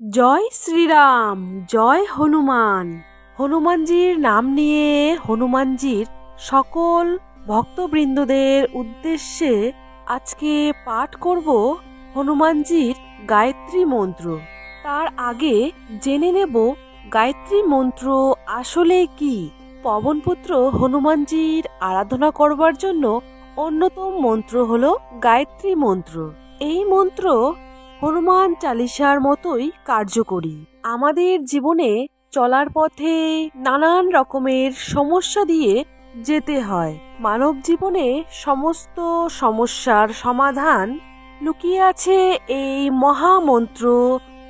জয় শ্রীরাম, জয় হনুমান। হনুমানজির নাম নিয়ে হনুমানজির সকল ভক্তবৃন্দদের উদ্দেশ্যে আজকে পাঠ করব হনুমানজির গায়ত্রী মন্ত্র। তার আগে জেনে নেব গায়ত্রী মন্ত্র আসলে কি? পবনপুত্র হনুমানজির আরাধনা করবার জন্য অন্যতম মন্ত্র হল গায়ত্রী মন্ত্র। এই মন্ত্র হনুমান চালিসার মতোই কার্যকরী আমাদের জীবনে চলার পথে নানান রকমের সমস্যা দিয়ে যেতে হয়। মানব জীবনে সমস্ত সমস্যার সমাধান লুকিয়ে আছে এই মহামন্ত্র,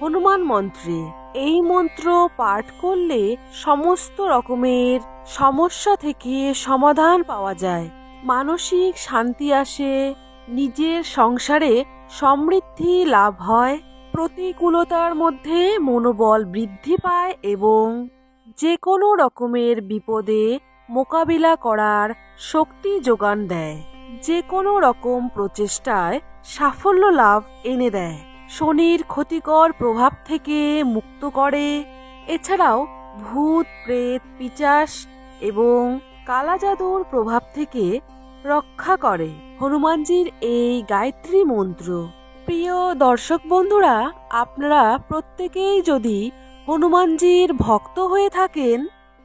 হনুমান মন্ত্রে। এই মন্ত্র পাঠ করলে সমস্ত রকমের সমস্যা থেকে সমাধান পাওয়া যায়। মানসিক শান্তি আসে, নিজের সংসারে সমৃদ্ধি লাভ হয়। প্রতিকূলতার মধ্যে মনোবল বৃদ্ধি পায় এবং যে কোনো রকমের বিপদে মোকাবিলা করার শক্তি যোগান দেয়। যে কোনো রকম প্রচেষ্টায় সাফল্য লাভ এনে দেয়। শনির ক্ষতিকর প্রভাব থেকে মুক্ত করে। এছাড়াও ভূত, প্রেত, পিচাস এবং কালাজাদুর প্রভাব থেকে রক্ষা করে। হনুমানজির এই গায়ত্রী মন্ত্র প্রিয় দর্শক বন্ধুরা, আপনারা প্রত্যেকেই যদি হনুমানজির ভক্ত হয়ে থাকেন,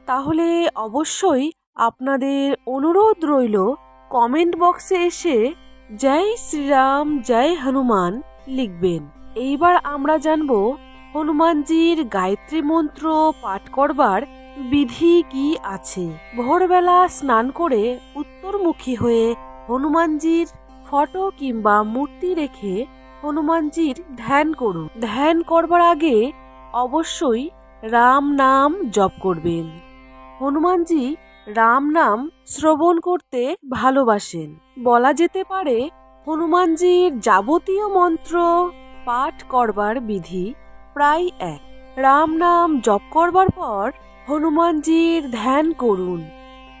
তাহলে অবশ্যই আপনাদের অনুরোধ রইল কমেন্ট বক্সে এসে জয় শ্রীরাম, জয় হনুমান লিখবেন। এইবার আমরা জানব হনুমানজির গায়ত্রী মন্ত্র পাঠ করবার বিধি কি আছে। ভোরবেলা স্নান করে উত্তরমুখী হয়ে হনুমানজির ফটো কিংবা মূর্তি রেখে হনুমানজির ধ্যান করুন। ধ্যান করবার আগে অবশ্যই রাম নাম জপ করবেন। হনুমানজি রাম নাম শ্রবণ করতে ভালোবাসেন। বলা যেতে পারে হনুমানজির যাবতীয় মন্ত্র পাঠ করবার বিধি প্রায় এক। রাম নাম জপ করবার পর হনুমানজির ধ্যান করুন।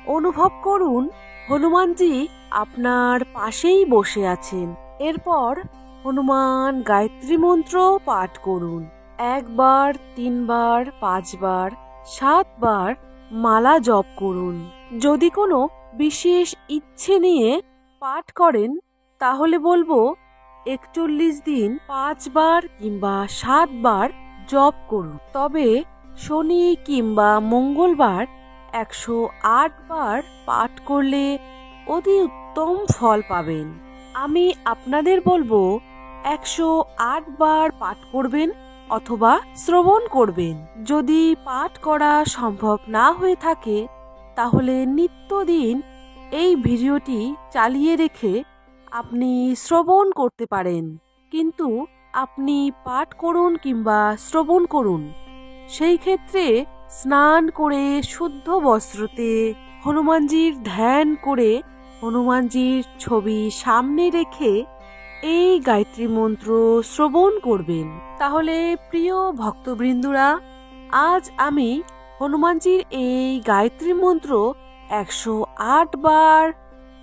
অনুভব করুন হনুমানজি আপনার পাশেই বসে আছেন। এরপর হনুমান গায়ত্রী মন্ত্র পাঠ করুন। একবার, তিনবার, পাঁচবার, সাতবার মালা জপ করুন। যদি কোনো বিশেষ ইচ্ছে নিয়ে পাঠ করেন, তাহলে বলব, একচল্লিশ দিন পাঁচবার কিংবা সাতবার জপ করুন। তবে শনি কিংবা মঙ্গলবার একশো বার পাঠ করলে অতি উত্তম ফল পাবেন। আমি আপনাদের বলব একশো বার পাঠ করবেন অথবা শ্রবণ করবেন। যদি পাঠ করা সম্ভব না হয়ে থাকে, তাহলে নিত্যদিন এই ভিডিওটি চালিয়ে রেখে আপনি শ্রবণ করতে পারেন। কিন্তু আপনি পাঠ করুন কিংবা শ্রবণ করুন। সেই ক্ষেত্রে স্নান করে শুদ্ধ বস্ত্রতে হনুমানজির ধ্যান করে হনুমানজির ছবি সামনে রেখে এই গায়ত্রী মন্ত্র শ্রবণ করবেন। তাহলে প্রিয় ভক্তবৃন্দুরা, আজ আমি হনুমানজির এই গায়ত্রী মন্ত্র একশো আট বার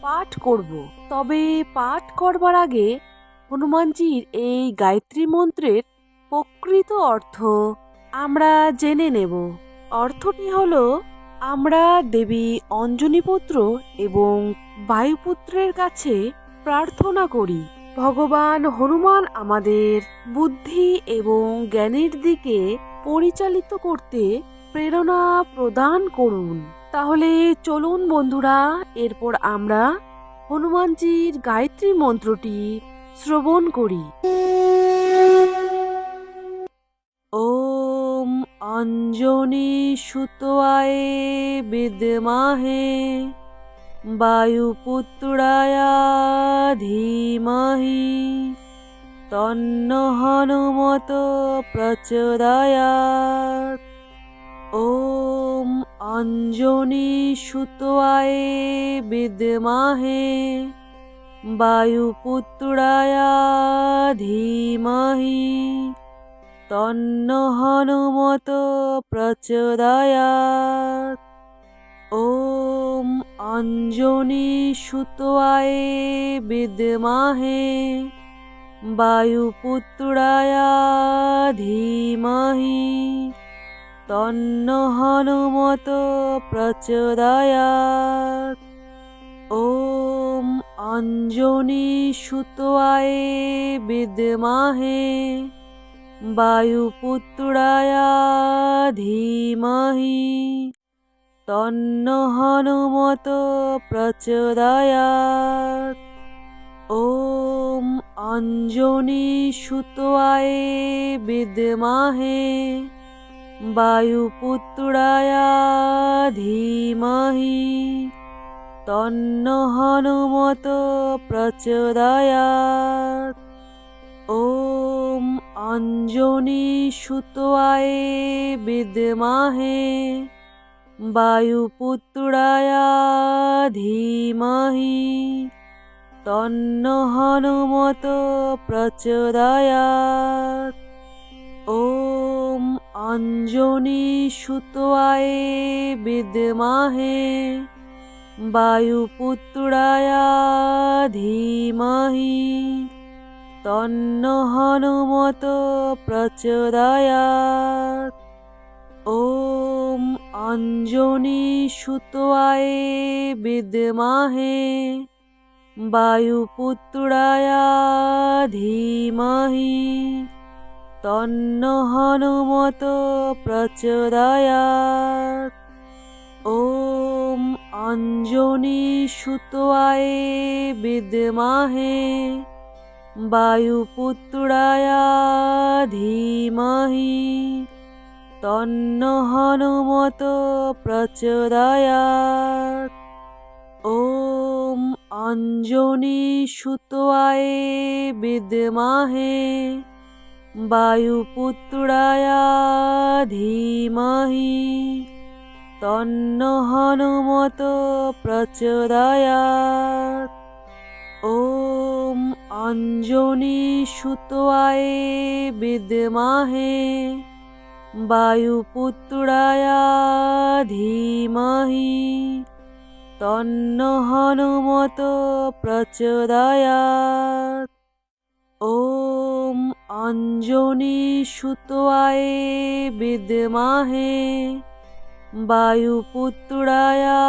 পাঠ করব। তবে পাঠ করবার আগে হনুমানজির এই গায়ত্রী মন্ত্রের প্রকৃত অর্থ আমরা জেনে নেব। অর্থটি হলো, আমরা দেবী অঞ্জনীপুত্র এবং বায়ুপুত্রের কাছে প্রার্থনা করি। ভগবান হনুমান আমাদের বুদ্ধি এবং জ্ঞানের দিকে পরিচালিত করতে প্রেরণা প্রদান করুন। তাহলে চলুন বন্ধুরা, এরপর আমরা হনুমানজির গায়ত্রী মন্ত্রটি শ্রবণ করি। ওম অঞ্জনী সুতোয়ায় বিদ্মাহে বায়ুপুত্রায়া ধীমহি তন্ন হনুমত প্রচোদয়াৎ ওম অঞ্জনী সুতোয়ায় বিদ্মাহে বায়ুপুত্রায়া ধীমহি তন্ন হনুমত প্রচোদয়াৎ ওম অঞ্জনী সুতোয় বিদমাহে বায়ুপুত্রায়া ধীমাহি তন্ন হনুমত প্রচোদয়াত। ওম অঞ্জনী সুতোয় বিদমাহে বায়ুপুত্রায়া ধীমাহি তন্ন হনুমত প্রচোদয়াত। ওম অঞ্জনী সুতোয় বিদমাহে, বায়ুপুত্রায়া ধীমাহি। তন্ন হনুমত প্রচোদয়াত। ওম অঞ্জনী সুতোয় বিদমাহে বায়ুপুত্রায়া ধীমহি তন্ন হনুমত প্রচোদয়াত। ওম অঞ্জনী সুতোয় বিদমাহে বায়ুপুত্রায়া ধীমহি তন্ন হনুমত প্রচোদয়াত। অঞ্জনী সুতোয় বিদমাহে বায়ুপুত্রায়া ধীমহি তন্ন হনুমত প্রচোদয়াত। ওম অঞ্জনী সুতোয় বিদমাহে বায়ুপুত্রায়া ধীমহি তন্ন হনুমত প্রচোদয়াত। ওম অঞ্জনী আয়ে বিদমাহে বায়ুপুত্রায়া ধীমাহি তন্ন হনুমত প্রচোদয়াত। ওম অঞ্জনী আয়ে বিদমাহে বায়ুপুত্রায়া ধীমহি তন্ন হনুমত প্রচোদয়াত। ওম অঞ্জনী সুতোয় বিদমাহে বায়ুপুত্রায়া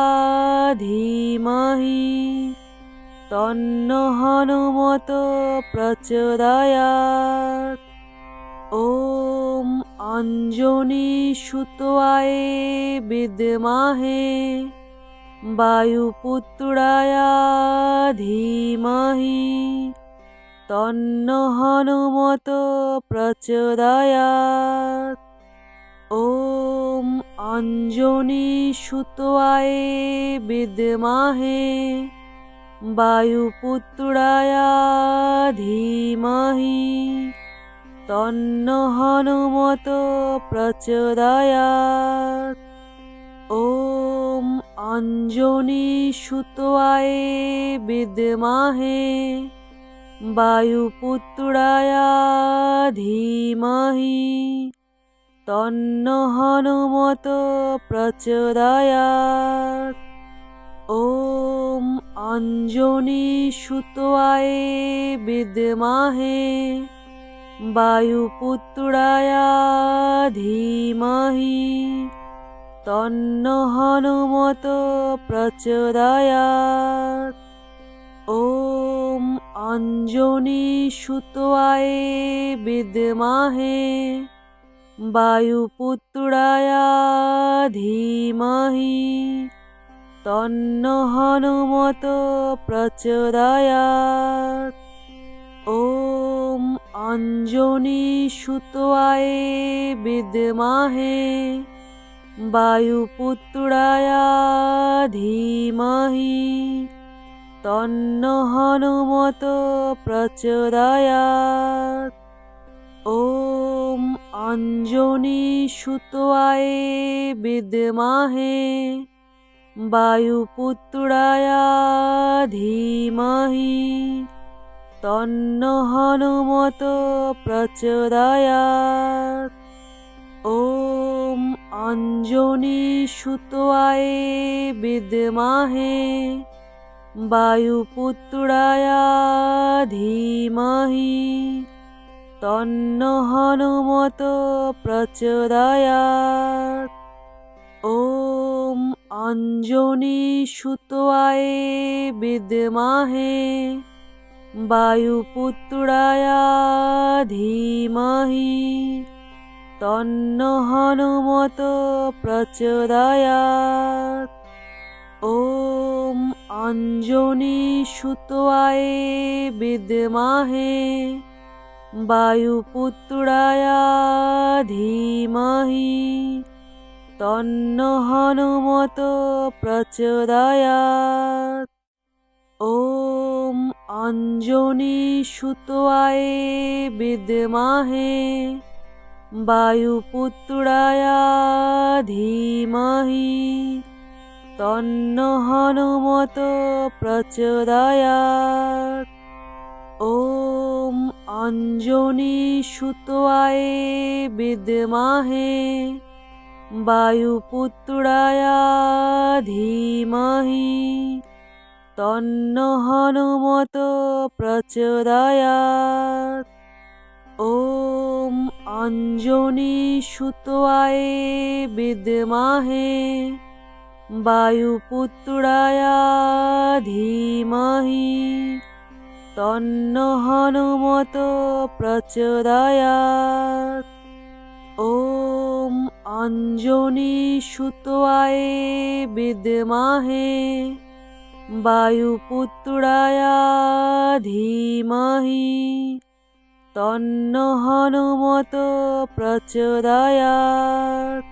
ধীমহি তন্ন হনুমত প্রচোদয়াত। ওম অঞ্জনে সুতোয় বিদমাহে বায়ুপুত্রায়া ধীমাহি তন্ন হনুমত প্রচোদয়াত। ওম অঞ্জনি সুতোয় বিদমাহে বায়ুপুত্রায়া ধীমাহি তন্ন হনুমত প্রচোদয়াত। ওম অঞ্জনী সুতোয় বিদমাহে বায়ুপুত্রায়া ধীমহি তন্ন হনুমত প্রচোদয়াত। ওম অঞ্জনী সুতোয় বিদমাহে বায়ুপুত্রায়া ধীমহি তন্ন হনুমত প্রচোদয়াৎ ওম অঞ্জনী সুতোয় বিদমাহে বায়ুপুত্রায়া ধীমহি তন্ন হনুমত প্রচোদয়াৎ ওম অঞ্জনী সুতয়ে বিদমাহে বায়ুপুত্রায়া ধীমাহি তন্ন হনুমত প্রচোদয়াত। ওম অঞ্জনী সুতয়ে বিদমাহে বায়ুপুত্রায়া ধীমাহি তন্ন হনুমত প্রচোদয়াত। ওম অঞ্জনী সুতোয় বিদমাহে বায়ুপুত্রায়া ধীমাহি তন্ন হনুমত প্রচোদয়াত। ওম অঞ্জনী সুতোয় বিদমাহে বায়ুপুত্রায়া ধীমাহি তন্ন হনুমত প্রচোদয়াত। ওম অঞ্জনী সুতোয় বিদমাহে বায়ুপুত্রায়া ধীমাহি তন্ন হনুমত প্রচোদয়াত। ওম অঞ্জনী সুতোয় বিদমাহে বায়ুপুত্রায়া ধীমাহি তন্ন হনুমত প্রচোদয়াত। ওম অঞ্জনী সুতোয় বিদমাহে বায়ুপুত্রায়া ধীমাহি তন্ন হনুমত প্রচোদয়াত। ওম অঞ্জনী সুতোয় বিদমাহে বায়ুপুত্রায়া ধীমহি তন্ন হনুমত প্রচোদয়াত। ওম অঞ্জনী সুতোয় বিদমাহে বায়ুপুত্রায়া ধীমহি তন্ন হনুমত প্রচোদয়াৎ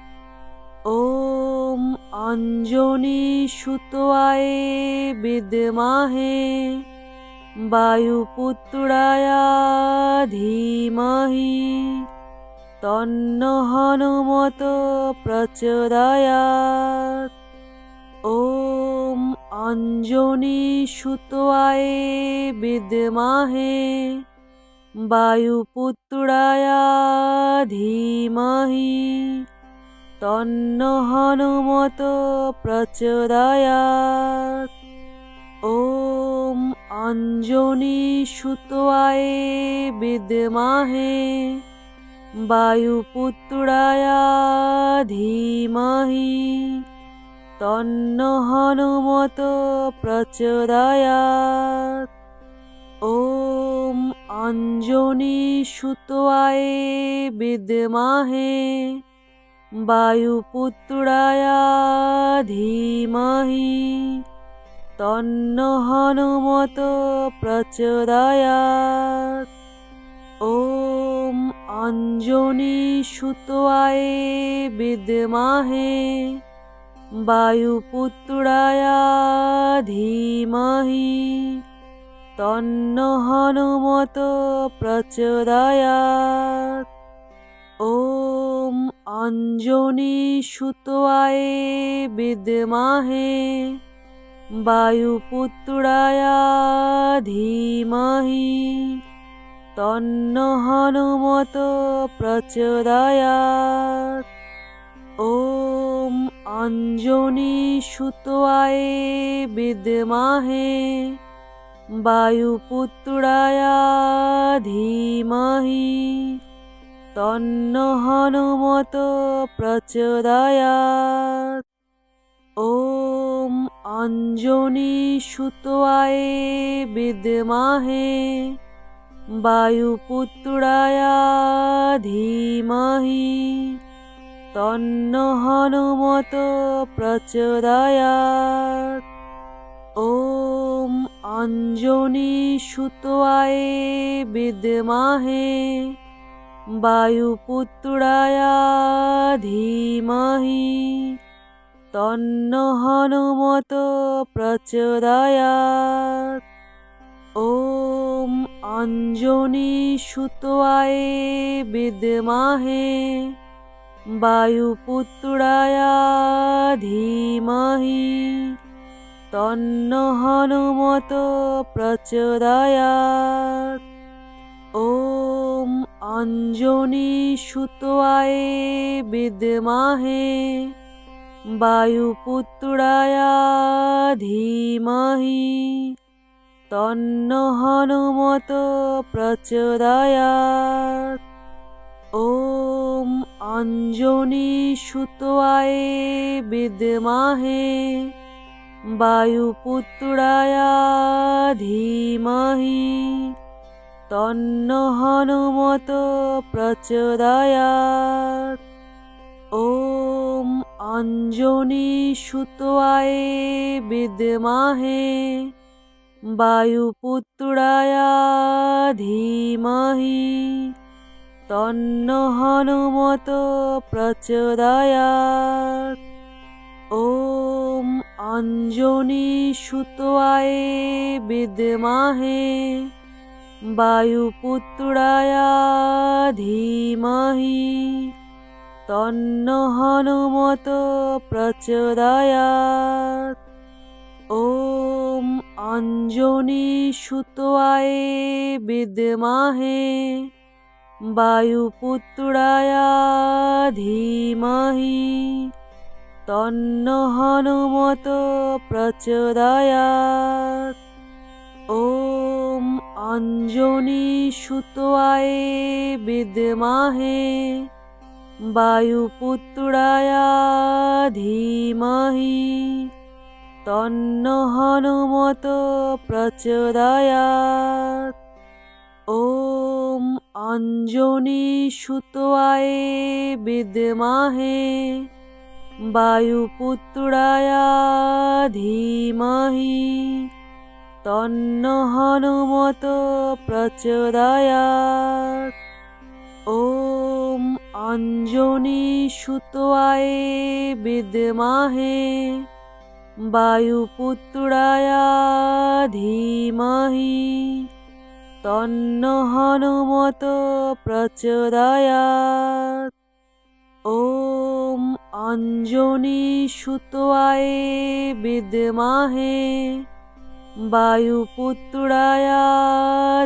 ওম অঞ্জনী সুতোয় বিদমাহে বায়ুপুত্রায়া ধীমহি তন্ন হনুমত প্রচোদয়াৎ ওম অঞ্জনী সুতয়ে বিদমাহে বায়ুপুত্রায়া ধীমাহি তন্ন হনুমত প্রচোদয়াত। ওম অঞ্জনী সুতয়ে বিদমাহে বায়ুপুত্রায়া ধীমহি তন্ন হনুমত প্রচোদয়াত। ওম অঞ্জনী সুতোয় বিদমাহে বায়ুপুত্রায়া ধীমাহি তন্ন হনুমত প্রচোদয়াত। ওম অঞ্জনী সুতোয় বিদমাহে বায়ুপুত্রায়া ধীমহি তন্ন হনুমত প্রচোদয়াত। ওম অঞ্জনী সুতোয় বিদমাহে বায়ুপুত্রায়া ধীমহি তন্ন হনুমত প্রচোদয়াত। ওম অঞ্জনী সুতোয় বিদমাহে বায়ুপুত্রায়া ধীমাহি তন্ন হনুমত প্রচোদয়াত। ওম অঞ্জনী সুতোয় বিদমাহে বায়ুপুত্রায়া ধীমহি তন্ন হনুমত প্রচোদয়াত। ওম অঞ্জনী সুতোয় বিদমাহে। বায়ুপুত্রায়া ধীমহি তন্ন হনুমত প্রচোদয়াত। ওম অঞ্জনী সুতোয় বিদমাহে। বায়ুপুত্রায়া ধীমহি তন্ন হনুমত প্রচোদয়াত। ওম অঞ্জনী সুতোয় বিদমাহে বায়ুপুত্রায়া ধীমহি তন্ন হনুমত প্রচোদয়াত। ওম অঞ্জনী সুতোয় বিদমাহে বায়ুপুত্রায়া ধীমহি তন্ন হনুমত প্রচোদয়াত। ওম অঞ্জনী সুতোয় বিদমাহে বায়ুপুত্রায়া ধীমহি তন্ন হনুমত প্রচোদয়াত। ওম অঞ্জনী সুতোয় বিদমাহে বায়ুপুত্রায়া ধীমাহি তন্ন হনুমত প্রচোদয়াত। ওম অঞ্জনী সুতোয় বিদমাহে বায়ুপুত্রায়া ধীমহি তন্ন হনুমত প্রচোদয়াত। ওম অঞ্জনি সুতোয় বিদমাহে বায়ুপুত্রায়া ধীমহি তন্ন হনুমত প্রচোদয়াত। ওম অঞ্জনী সুতোয় বিদমাহে বায়ুপুত্রায়া ধীমাহি তন্ন হনুমত প্রচোদয়া ওম অঞ্জনী সুতোয় বিদমাহে বায়ুপুত্রায়া ধীমাহি তন্ন হনুমত প্রচোদয়াত। ওম অঞ্জনী সুতোয় বিদমাহে, বায়ুপুত্রায়া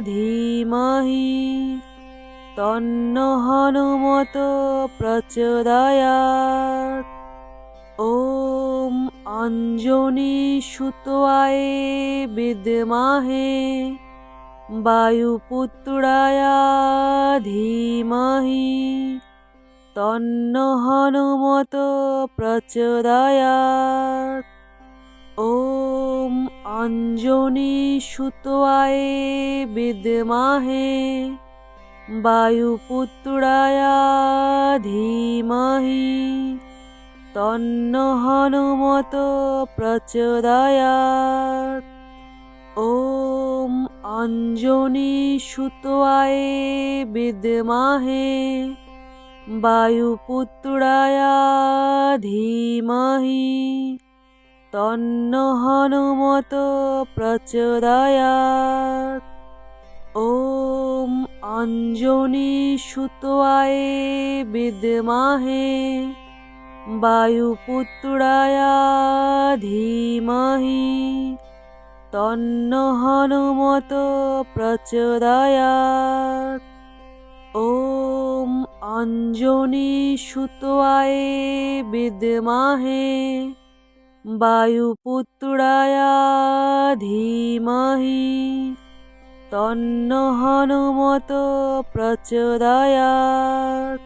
ধীমাহি। তন্ন হনুমত প্রচোদয়াত। ওম অঞ্জনী সুতোয় বিদ্মাহে বায়ুপুত্রায়া ধীমহি তন্ন হনুমত প্রচোদয়াত। ওম অঞ্জনী সুতোয় বিদমাহে বায়ুপুত্রায়া ধীমহি তন্ন হনুমত প্রচোদয়াত। ওম অঞ্জনী সুতোয় বিদমাহে বায়ুপুত্রায়া ধীমাহি তন্ন হনুমত প্রচোদয়াত। ওম অঞ্জনী সুতোয় বিদমাহে বায়ুপুত্রায়া ধীমাহি তন্ন হনুমত প্রচোদয়াত। ওম অঞ্জনী সুতোয় বিদমাহে বায়ুপুত্রায়া ধীমহি তন্ন হনুমত প্রচোদয়াত।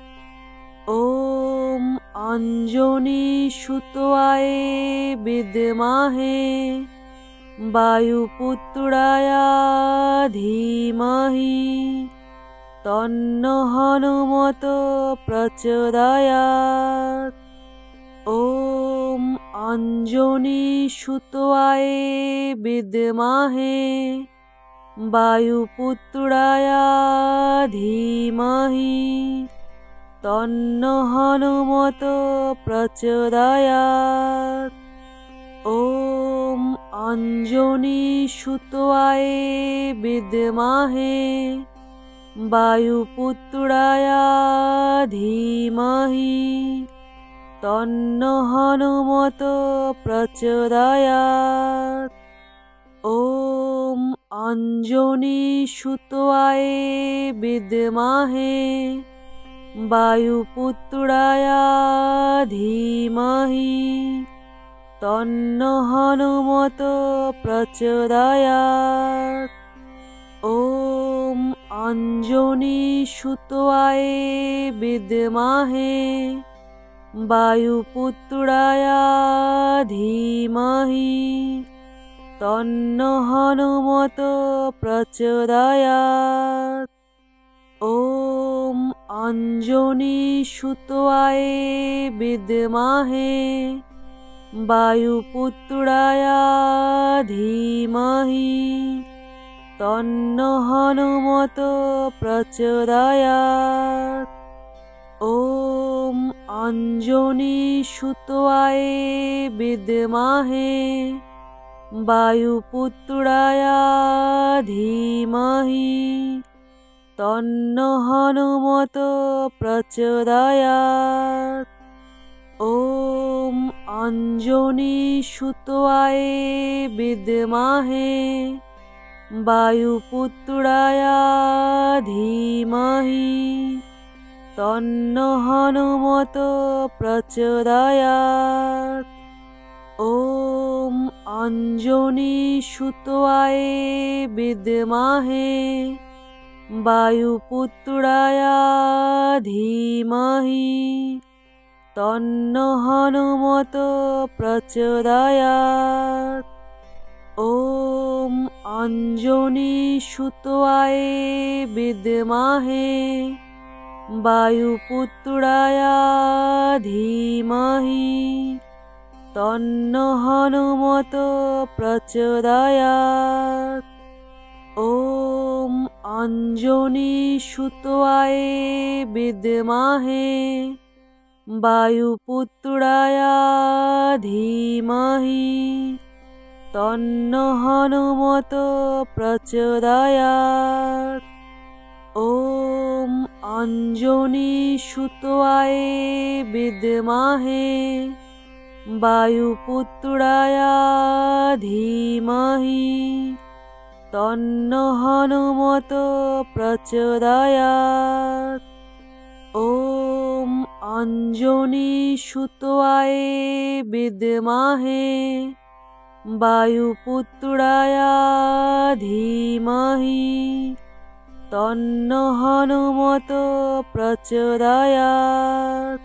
ওম অঞ্জনী সুতোয় বিদমাহে বায়ুপুত্রায়া ধীমহি তন্ন হনুমত প্রচোদয়াত। ওম অঞ্জনী সুতোয় বিদমাহে বায়ুপুত্রায়া ধীমহি তন্ন হনুমত প্রচোদয়াত। ওম অঞ্জনী সুতোয় বিদমাহে বায়ুপুত্রায়া ধীমহি তন্ন হনুমত প্রচোদয়াত। ওম অঞ্জনী সুতোয় বিদমাহে বায়ুপুত্রায়া ধীমহি তন্ন হনুমত প্রচোদয়াত। ওম অঞ্জনী সুতোয় বিদমাহে। বায়ুপুত্রায়া ধীমাহি। তন্ন হনুমত প্রচোদয়াত। ওম অঞ্জনী সুতোয় বিদমাহে। বায়ুপুত্রায়া ধীমহি তন্ন হনুমত প্রচোদয়াত। ওম অঞ্জনী সুতোয় বিদমাহে বায়ুপুত্রায়া ধীমহি তন্ন হনুমত প্রচোদয়াত। ওম অঞ্জনী সুতোয়ে বিদমাহে বায়ুপুত্রায়া ধীমাহি তন্ন হনুমত প্রচোদয়াত। ওম অঞ্জনী সুতোয়ে বিদমাহে বায়ুপুত্রায়া ধীমাহি তন্ন হনুমত প্রচোদয়াত। ওম অঞ্জনী সুতোয় বিদমাহে, বায়ুপুত্রায়া ধীমহি। তন্ন হনুমত প্রচোদয়াত। ওম অঞ্জনী সুতোয় বিদমাহে বায়ুপুত্রায়া ধীমহি তন্ন হনুমত প্রচোদয়াত। ওম অঞ্জনী সুতোয় বিদমাহে বায়ুপুত্রায়া ধীমহি তন্ন হনুমত প্রচোদয়াত। ওম অঞ্জনী সুতোয় বিদমাহে বায়ুপুত্রায়া ধীমাহি তন্ন হনুমত প্রচোদয়াত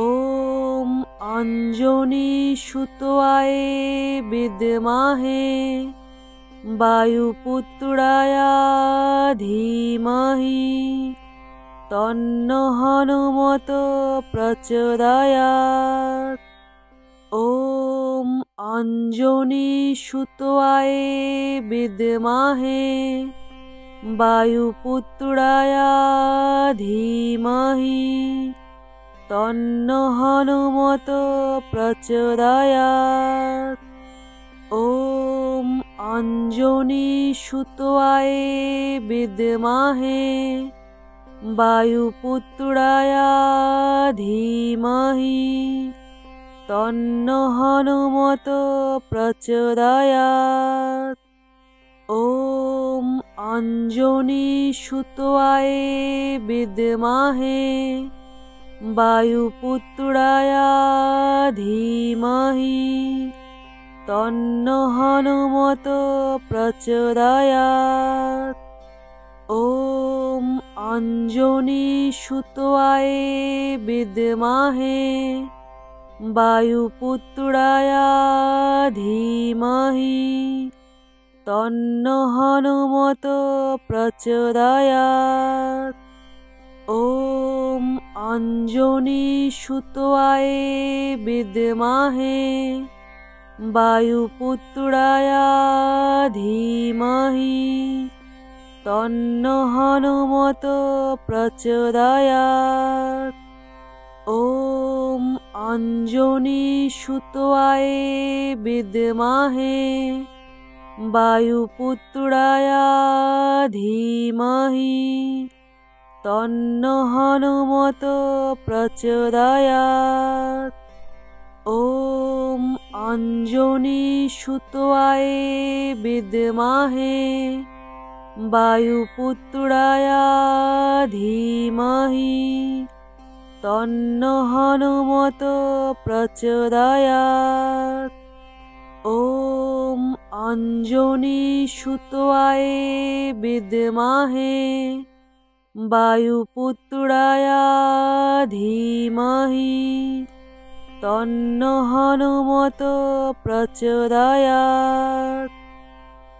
ওম অঞ্জনী সুতোয় বিদমাহে বায়ুপুত্রায়া ধীমাহি তন্ন হনুমত প্রচোদয়াত। ওম অঞ্জনী সুতোয় বিদমাহে। বায়ুপুত্রায়া ধীমাহি। তন্ন হনুমত প্রচোদয়াত। ওম অঞ্জনী সুতোয় বিদমাহে। বায়ুপুত্রায়া ধীমহি তন্ন হনুমত প্রচোদয়াত। ওম অঞ্জনী সুতোয় বিদমাহে বায়ুপুত্রায়া ধীমহি তন্ন হনুমত প্রচোদয়াত। ওম অঞ্জনী সুতোয় বিদমাহে বায়ুপুত্রায়া ধীমহি তন্ন হনুমত প্রচোদয়াত। ওম অঞ্জনী সুতোয় বিদমাহে বায়ুপুত্রায়া ধীমহি তন্ন হনুমত প্রচোদয়াত। ওম অঞ্জনী সুতোয় বিদমাহে বায়ুপুত্রায়া ধীমহি তন্ন হনুমত প্রচোদয়াত। ওম অঞ্জনী সুতোয় বিদমাহে বায়ুপুত্রায়া ধীমহি তন্ন হনুমত প্রচোদয়াত ওম অঞ্জনী সুতোয় বিদমাহে বায়ুপুত্রায়া ধীমহি তন্ন হনুমত প্রচোদয়াত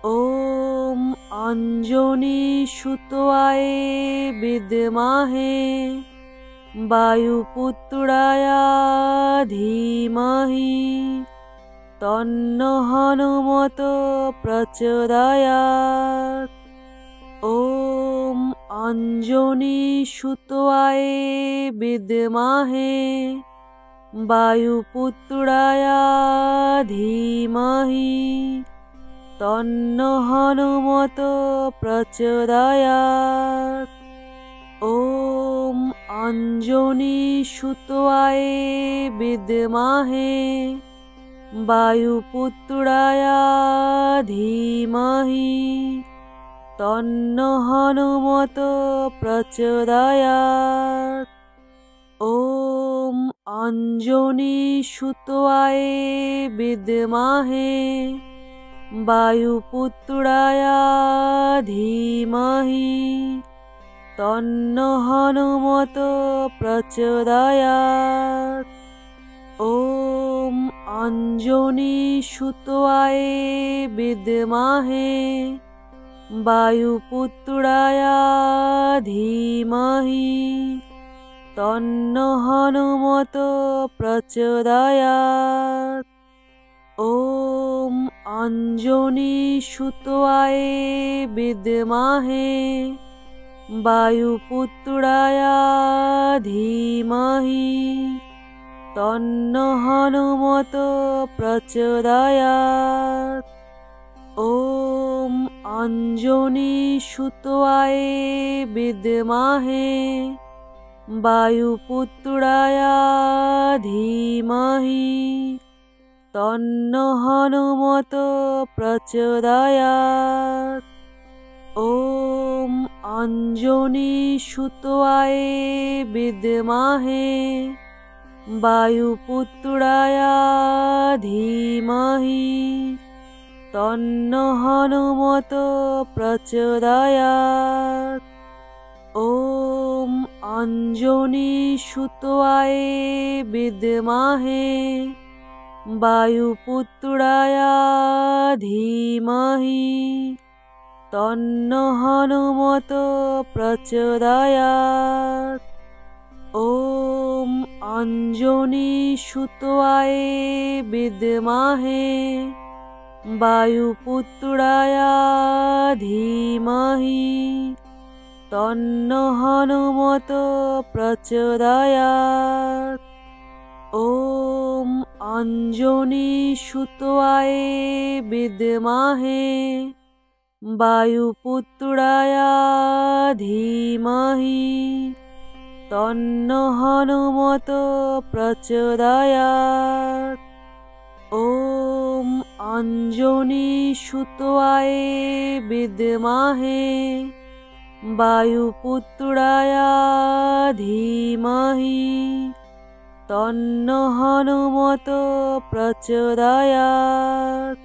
ওম অঞ্জনী সুতোয় বিদমাহে বায়ুপুত্রায়া ধীমাহি তন্ন হনুমত প্রচোদয়াত। ওম অঞ্জনী সুতোয় বিদমাহে বায়ুপুত্রায়া ধীমাহি তন্ন হনুমত প্রচোদয়াত। ওম অঞ্জনী সুতোয় বিদমাহে বায়ুপুত্রায়া ধীমাহি তন্ন হনুমত প্রচোদয়াত। ওম অঞ্জনী সুতোয় বিদমাহে বায়ুপুত্রায়া ধীমহি তন্ন হনুমত প্রচোদয়াত। ওম অঞ্জনী সুতোয় বিদমাহে বায়ুপুত্রায়া ধীমহি তন্ন হনুমত প্রচোদয়াত। ওম অঞ্জনী সুতোয় বিদমাহে বায়ুপুত্রায়া ধীমহি তন্ন হনুমত প্রচোদয়াত। ওম অঞ্জনী সুতোয় বিদমাহে বায়ুপুত্রায়া ধীমহি তন্ন হনুমত প্রচোদয়াত। ওম অঞ্জনী সুতোয় বিদমাহে বায়ুপুত্রায়া ধীমাহি তন্ন হনুমত প্রচোদয়াত। ওম অঞ্জনী সুতোয় বিদমাহে বায়ুপুত্রায়া ধীমহি তন্ন হনুমত প্রচোদয়া ওম অঞ্জনী সুতোয় বিদমাহে বায়ুপুত্রায়া ধীমহি তন্ন হনুমত প্রচোদয়া ওম অঞ্জনী সুতয়ে বিদমাহে বায়ুপুত্রায়া ধীমহি তন্ন হনুমত প্রচোদয়াত। ওম অঞ্জনী সুতয়ে বিদমাহে বায়ুপুত্রায়া ধীমহি তন্ন হনুমত প্রচোদয়াৎ